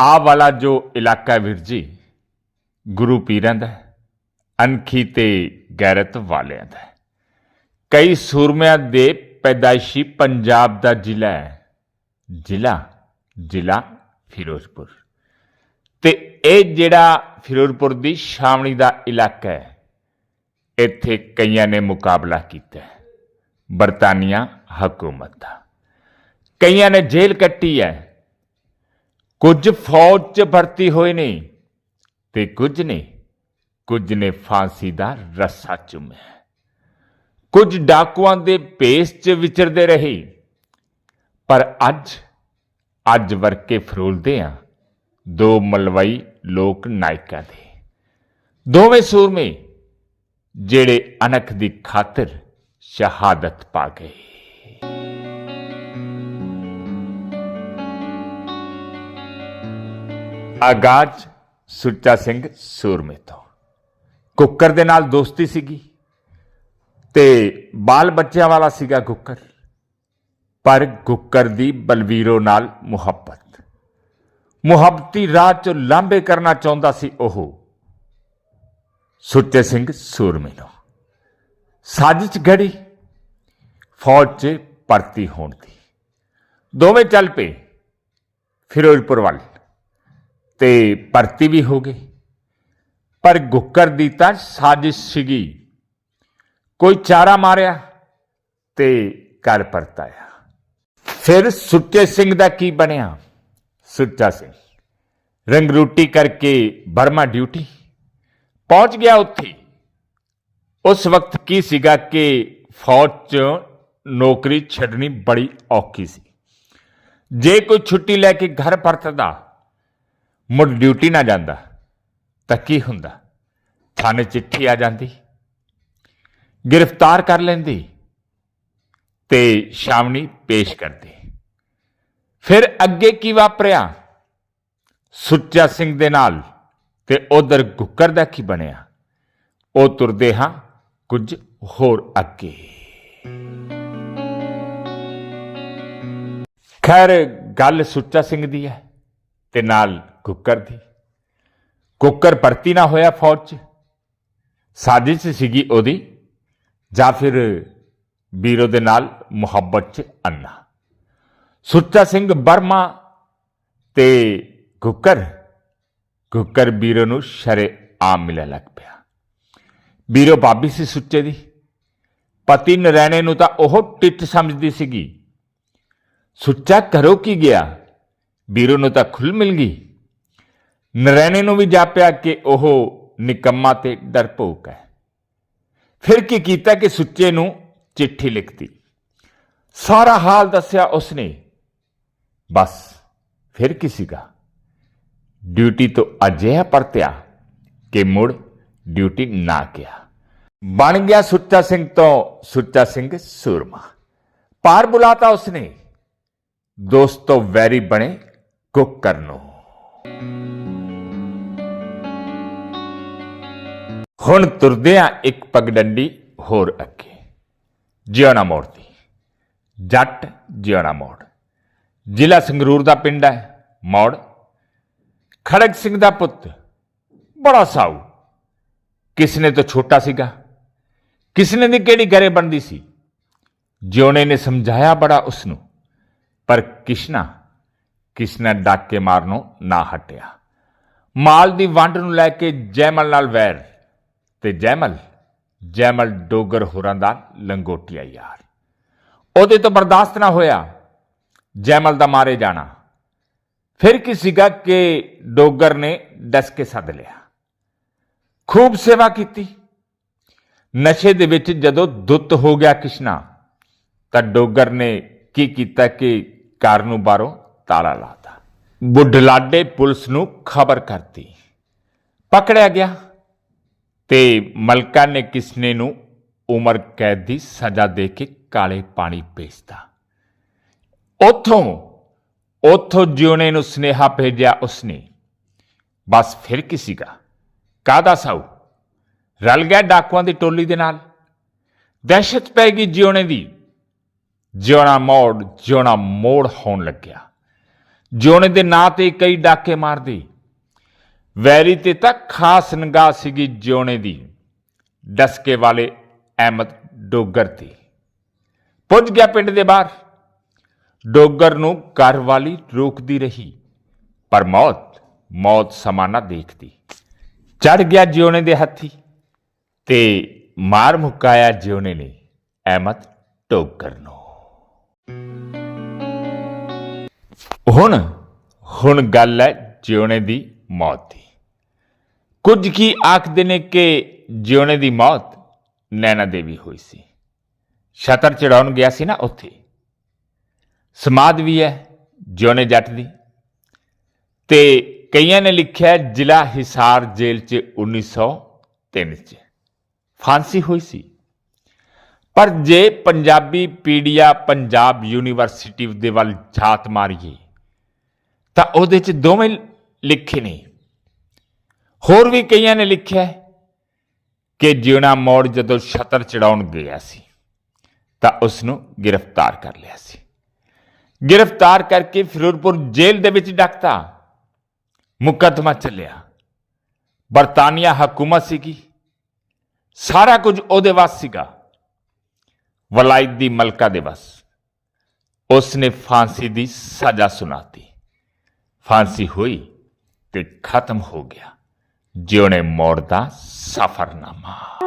ਆ ਵਾਲਾ ਜੋ ਇਲਾਕਾ ਹੈ ਵੀਰ ਜੀ, ਗੁਰੂ ਪੀਰਾਂ ਦਾ ਅਨਖੀ ਤੇ ਗੈਰਤ ਵਾਲਿਆਂ ਦਾ ਕਈ ਸੂਰਮਿਆਂ ਦੇ ਪੈਦਾਇਸ਼ੀ ਪੰਜਾਬ ਦਾ ਜ਼ਿਲ੍ਹਾ ਹੈ, ਜ਼ਿਲ੍ਹਾ ਜ਼ਿਲ੍ਹਾ ਫਿਰੋਜ਼ਪੁਰ। ਤੇ ਇਹ ਜਿਹੜਾ ਫਿਰੋਜ਼ਪੁਰ ਦੀ ਛਾਵਣੀ ਦਾ ਇਲਾਕਾ ਹੈ, ਇੱਥੇ ਕਈਆਂ ਨੇ ਮੁਕਾਬਲਾ ਕੀਤਾ ਬਰਤਾਨੀਆ ਹਕੂਮਤ ਦਾ। ਕਈਆਂ ਨੇ ਜੇਲ੍ਹ ਕੱਟੀ ਹੈ ਕੁਝ ਫੌਜ 'ਚ ਭਰਤੀ ਹੋਏ ਨੇ ਤੇ ਕੁਝ ਨੇ ਕੁਝ ਨੇ ਫਾਂਸੀ ਦਾ ਰੱਸਾ ਚੁੰਮਿਆ। ਕੁਝ ਡਾਕੂਆਂ ਦੇ ਭੇਸ 'ਚ ਵਿਚਰਦੇ ਰਹੇ। ਪਰ ਅੱਜ ਅੱਜ ਵਰਕੇ ਫਰੋਲਦੇ ਆ ਦੋ ਮਲਵਈ ਲੋਕ ਨਾਇਕਾਂ ਦੇ। ਦੋਵੇਂ ਸੂਰਮੇ, ਜਿਹੜੇ ਅਨਖ ਦੀ ਖਾਤਰ ਸ਼ਹਾਦਤ ਪਾ ਗਏ। ਆਗਾਜ਼ ਸੁੱਚਾ ਸਿੰਘ ਸੂਰਮੇ ਤੋਂ। ਕੁੱਕਰ ਦੇ ਨਾਲ ਦੋਸਤੀ ਸੀਗੀ ਤੇ ਬਾਲ ਬੱਚਿਆਂ ਵਾਲਾ ਸੀਗਾ ਕੁੱਕਰ, ਪਰ ਕੁੱਕਰ ਦੀ ਬਲਵੀਰੋ ਨਾਲ ਮੁਹੱਬਤ। ਮੁਹੱਬਤੀ ਰਾਹ ਚੋਂ ਲਾਂਬੇ ਕਰਨਾ ਚਾਹੁੰਦਾ ਸੀ ਉਹ ਸੁੱਚੇ ਸਿੰਘ ਸੂਰਮੇ ਨੂੰ ਸਾਜ਼ਿਸ਼ ਘੜੀ ਫੌਜ 'ਚ ਭਰਤੀ ਹੋਣ ਦੀ। ਦੋਵੇਂ ਚੱਲ ਪਏ ਫਿਰੋਜ਼ਪੁਰ ਵੱਲ। ਤੇ ਭਰਤੀ ਵੀ ਹੋ ਗਈ। ਪਰ ਗੁੱਕਰ ਦੀ ਤਾਂ ਸਾਜ਼ਿਸ਼ ਸੀਗੀ। ਕੋਈ ਚਾਰਾ ਮਾਰਿਆ ਤੇ ਘਰ ਪਰਤਾਇਆ। ਫਿਰ ਸੁੱਚੇ ਸਿੰਘ ਦਾ ਕੀ ਬਣਿਆ? ਸੁੱਚਾ ਸਿੰਘ। ਰੰਗਰੂਟੀ ਕਰਕੇ ਬਰਮਾ ਡਿਊਟੀ। ਪਹੁੰਚ ਗਿਆ ਉੱਥੇ। ਉਸ ਵਕਤ ਕੀ ਸੀਗਾ ਕਿ ਫੌਜ 'ਚ ਨੌਕਰੀ ਛੱਡਣੀ ਬੜੀ ਔਖੀ ਸੀ। ਜੇ ਕੋਈ ਛੁੱਟੀ ਲੈ ਕੇ ਘਰ ਪਰਤਦਾ ਮੁੜ ਡਿਊਟੀ ਨਾ ਜਾਂਦਾ। ਤਾਂ ਕੀ ਹੁੰਦਾ? ਥਾਣੇ ਚਿੱਠੀ ਆ ਜਾਂਦੀ। ਗ੍ਰਿਫਤਾਰ ਕਰ ਲੈਂਦੀ ਤੇ ਸ਼ਾਮਣੀ ਪੇਸ਼ ਕਰਦੇ। ਫਿਰ ਅੱਗੇ ਕੀ ਵਾਪਰਿਆ? ਸੁੱਚਾ ਸਿੰਘ ਦੇ ਨਾਲ ਤੇ ਉਧਰ ਗੁੱਕਰ ਦਾ ਕੀ ਬਣਿਆ? ਉਹ ਤੁਰਦੇ ਹਾਂ ਕੁਝ ਹੋਰ ਅੱਗੇ। ਖੈਰ, ਗੱਲ ਸੁੱਚਾ ਸਿੰਘ ਦੀ ਹੈ। ਤੇ ਨਾਲ ਕੁੱਕਰ ਦੀ। ਕੁੱਕਰ ਭਰਤੀ ਨਾ ਹੋਇਆ ਫੌਜ 'ਚ। ਸਾਜ਼ਿਸ਼ ਸੀਗੀ ਉਹਦੀ, ਜਾਂ ਫਿਰ ਵੀਰੋ ਦੇ ਨਾਲ ਮੁਹੱਬਤ 'ਚ ਅੰਨਾ। ਸੁੱਚਾ ਸਿੰਘ ਬਰਮਾ ਤੇ ਕੁੱਕਰ ਕੁੱਕਰ ਵੀਰੋ ਨੂੰ ਸ਼ਰੇ ਆਮ ਮਿਲਣ ਲੱਗ ਪਿਆ। ਵੀਰੋ ਬਾਬੀ ਸੀ ਸੁੱਚੇ ਦੀ। ਪਤੀ ਨਰੈਣੇ ਨੂੰ ਤਾਂ ਉਹ ਟਿੱਟ ਸਮਝਦੀ ਸੀਗੀ। ਸੁੱਚਾ ਕਰੋ ਕੀ ਗਿਆ? ਵੀਰੋ ਨੂੰ ਤਾਂ ਖੁੱਲ ਮਿਲ ਗਈ। ਨਰੈਣੇ ਨੂੰ ਵੀ ਜਾਪਿਆ ਕਿ ਉਹ ਨਿਕੰਮਾ ਤੇ ਡਰਪੋਕ ਹੈ। ਫਿਰ ਕੀ ਕੀਤਾ ਕਿ ਸੁੱਚੇ ਨੂੰ ਚਿੱਠੀ ਲਿਖਤੀ। ਸਾਰਾ ਹਾਲ ਦੱਸਿਆ ਉਸਨੇ। ਬਸ, ਫਿਰ ਕੀ ਸੀਗਾ? ਡਿਊਟੀ ਤੋਂ ਅਜਿਹਾ ਪਰਤਿਆ ਕਿ ਮੁੜ ਡਿਊਟੀ ਨਾ ਗਿਆ ਬਣ ਗਿਆ ਸੁੱਚਾ ਸਿੰਘ ਤੋਂ ਸੁੱਚਾ ਸਿੰਘ ਸੂਰਮਾ। ਪਾਰ ਬੁਲਾਤਾ ਉਸਨੇ। ਦੋਸਤੋ ਵੈਰੀ ਬਣੇ ਕੁੱਕਰ ਨੂੰ ਹੁਣ ਤੁਰਦੇ ਆ ਇੱਕ ਪਗਡੰਡੀ ਹੋਰ ਅੱਗੇ। ਜਿਉਣਾ ਮੋੜ ਦੀ। ਜੱਟ ਜਿਉਣਾ ਮੋੜ। ਜ਼ਿਲ੍ਹਾ ਸੰਗਰੂਰ ਦਾ ਪਿੰਡ ਹੈ, ਮੋੜ। ਖੜਗ ਸਿੰਘ ਦਾ ਪੁੱਤ, ਬੜਾ ਸਾਊ। ਕਿਸਨੇ ਤੋਂ ਛੋਟਾ ਸੀਗਾ? ਕਿਸਨੇ ਦੀ ਕਿਹੜੀ ਗਰੇ ਬਣਦੀ ਸੀ? ਜਿਉਣੇ ਨੇ ਸਮਝਾਇਆ ਬੜਾ ਉਸ ਨੂੰ ਪਰ ਕਿਸ਼ਨਾ ਕਿਸ਼ਨਾ ਡਾਕੇ ਮਾਰਨੋਂ ਨਾ ਹਟਿਆ। ਮਾਲ ਦੀ ਵੰਡ ਨੂੰ ਲੈ ਕੇ ਜੈਮਲ ਨਾਲ ਵੈਰ ਤੇ ਜੈਮਲ ਜੈਮਲ ਡੋਗਰ ਹੋਰਾਂ ਦਾ ਲੰਗੋਟਿਆ ਯਾਰ। ਉਹਦੇ ਤੋਂ ਬਰਦਾਸ਼ਤ ਨਾ ਹੋਇਆ, ਜੈਮਲ ਦਾ ਮਾਰੇ ਜਾਣਾ। ਫਿਰ ਕੀ ਸੀਗਾ ਕਿ ਡੋਗਰ ਨੇ ਡਸ ਕੇ ਸੱਦ ਲਿਆ। ਖੂਬ ਸੇਵਾ ਕੀਤੀ। ਨਸ਼ੇ ਦੇ ਵਿੱਚ ਜਦੋਂ ਦੁੱਤ ਹੋ ਗਿਆ ਕਿਸ਼ਨਾ, ਤਾਂ ਡੋਗਰ ਨੇ ਕੀ ਕੀਤਾ ਕਿ ਘਰ ਨੂੰ ਬਾਹਰੋਂ ਤਾਲਾ ਲਾਤਾ। ਬੁੱਢਲਾਡੇ ਪੁਲਿਸ ਨੂੰ ਖਬਰ ਕਰਤੀ। ਪਕੜਿਆ ਗਿਆ ਤੇ ਮਲਕਾ ਨੇ ਕਿਸਨੇ ਨੂੰ ਉਮਰ ਕੈਦ ਦੀ ਸਜ਼ਾ ਦੇ ਕੇ ਕਾਲੇ ਪਾਣੀ ਭੇਜਤਾ। ਉਥੋਂ ਉਥੋਂ ਜਿਉਣੇ ਨੂੰ ਸਨੇਹਾ ਭੇਜਿਆ ਉਸਨੇ। ਬਸ ਫਿਰ ਕੀ ਸੀਗਾ? ਕਾਦਾ ਸਾਊ? ਰਲ ਗਿਆ ਡਾਕੂਆਂ ਦੀ ਟੋਲੀ ਦੇ ਨਾਲ? ਦਹਿਸ਼ਤ ਪੈ ਗਈ ਜਿਉਣੇ ਦੀ। ਜਿਉਣਾ ਮੋੜ ਜਿਉਣਾ ਮੋੜ ਹੋਣ ਲੱਗਿਆ। ਜਿਉਣੇ ਦੇ ਨਾਂ ਤੇ ਕਈ ਡਾਕੇ ਮਾਰਦੀ। ਵੈਰੀ ਤੇ ਤਾਂ ਖਾਸ ਨਿਗਾਹ ਸੀਗੀ ਜਿਉਣੇ ਦੀ, ਡਸਕੇ ਵਾਲੇ ਅਹਿਮਦ ਡੋਗਰ ਤੇ। ਪੁੱਜ ਗਿਆ ਪਿੰਡ ਦੇ ਬਾਹਰ। ਡੋਗਰ ਨੂੰ ਘਰ ਵਾਲੀ ਰੋਕਦੀ ਰਹੀ, ਪਰ ਮੌਤ ਮੌਤ ਸਮਾਨਾ ਦੇਖਦੀ। ਚੜ ਗਿਆ ਜਿਉਣੇ ਦੇ ਹੱਥੀ ਤੇ ਮਾਰ ਮੁਕਾਇਆ ਜਿਉਣੇ ਨੇ ਅਹਿਮਦ ਡੋਗਰ ਨੂੰ। ਹੁਣ ਹੁਣ ਗੱਲ ਹੈ ਜਿਉਣੇ ਦੀ ਮੌਤ ਦੀ। ਕੁਝ ਕੀ ਆਖਦੇ ਨੇ ਕਿ ਜਿਉਣੇ ਦੀ ਮੌਤ ਨੈਣਾ ਦੇਵੀ ਹੋਈ ਸੀ। ਛਤਰ ਚੜਾਉਣ ਗਿਆ ਸੀ ਨਾ ਉੱਥੇ। ਸਮਾਦ ਵੀ ਹੈ ਜਿਉਣੇ ਜੱਟ ਦੀ। ਤੇ ਕਈਆਂ ਨੇ ਲਿਖਿਆ ਜ਼ਿਲ੍ਹਾ ਹਿਸਾਰ ਜੇਲ੍ਹ 'ਚ 1903 'ਚ। ਫਾਂਸੀ ਹੋਈ ਸੀ। ਪਰ ਜੇ ਪੰਜਾਬੀ ਪੀਡੀਆ ਪੰਜਾਬ ਯੂਨੀਵਰਸਿਟੀ ਦੇ ਵੱਲ ਝਾਤ ਮਾਰੀਏ ਤਾਂ ਉਹਦੇ 'ਚ ਦੋਵੇਂ ਲਿਖੇ ਨੇ। ਹੋਰ ਵੀ ਕਈਆਂ ਨੇ ਲਿਖਿਆ ਕਿ ਜਿਉਣਾ ਮੋੜ ਜਦੋਂ ਛਤਰ ਚੜਾਉਣ ਗਿਆ ਸੀ, ਤਾਂ ਉਸ ਨੂੰ ਗ੍ਰਿਫਤਾਰ ਕਰ ਲਿਆ ਸੀ। ਗ੍ਰਿਫਤਾਰ ਕਰਕੇ ਫਿਰੋਜ਼ਪੁਰ ਜੇਲ੍ਹ ਦੇ ਵਿੱਚ ਡੱਕਤਾ। ਮੁਕੱਦਮਾ ਚੱਲਿਆ। ਬਰਤਾਨੀਆ ਹਕੂਮਤ ਸੀਗੀ। ਸਾਰਾ ਕੁਝ ਉਹਦੇ ਵੱਸ ਸੀਗਾ। ਵਲਾਇਤ ਦੀ ਮਲਕਾ ਦੇ ਵਸ। ਉਸ ਨੇ ਫਾਂਸੀ ਦੀ ਸਜ਼ਾ ਸੁਣਾਤੀ। ਫਾਂਸੀ ਹੋਈ ਤੇ ਖਤਮ ਹੋ ਗਿਆ। ਜਿਉਣੇ ਮੋੜ ਦਾ ਸਫਰਨਾਮਾ।